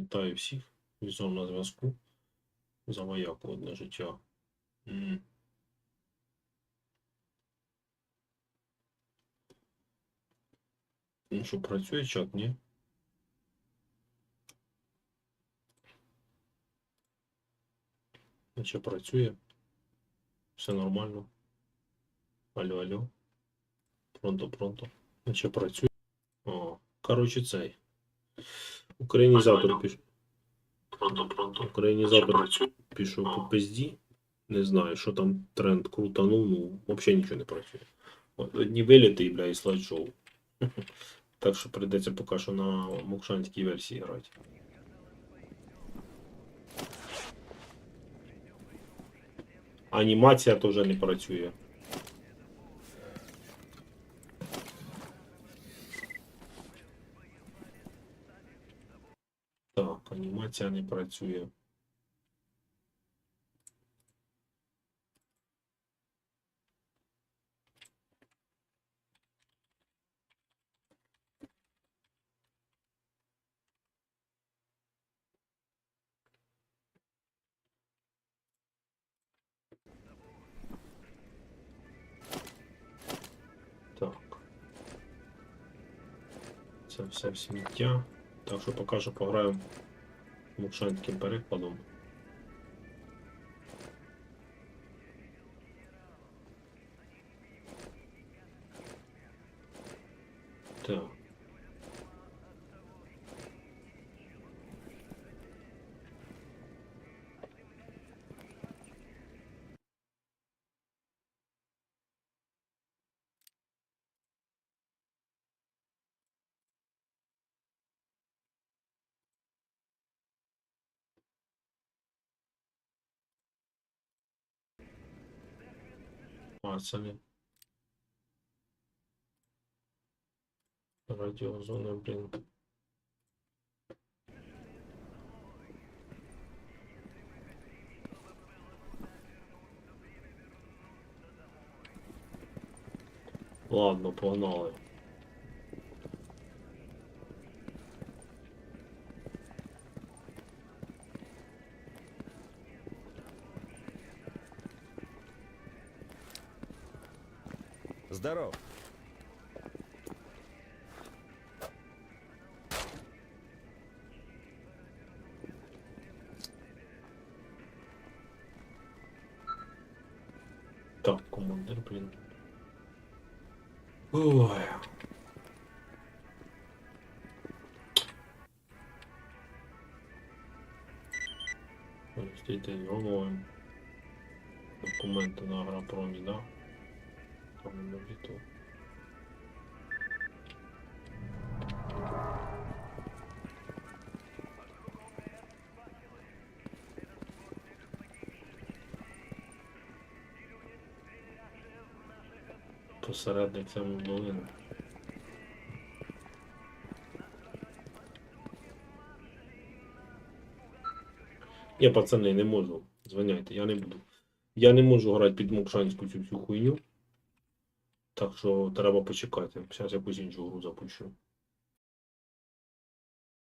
Вітаю всіх. Візор на зв'язку. За маяку одне життя. М. Ну що, працює чат, ні? Наче працює. Все нормально. Алло, алло. Пронто, пронто. Наче працює. О, коротше, цей. Українізатор пішов. Пронто, пронто. Українізатор пішов по пизді. Не знаю, що там тренд крутанув, ну, взагалі нічого не працює. Одні виліти, бля, і слайд-шоу. Так що прийдеться поки що на мокшанській версії грати. Анімація теж не працює. Так, анімація не працює. Це все в сміття. Так що поки що пограємо мукшанським перекладом. Так. информациями. Радиозона, блин. Ладно, погнали. Здоров. Так, командир, блін. Ой. Стійте головою. Документи на агропромі, да? На віту. Посередник цьому долину. Ні, пацани, не можу. Звиняйте, я не буду. Я не можу грати під Мокшанську цю всю хуйню. Так що треба почекати. Зараз якусь іншу гру запущу.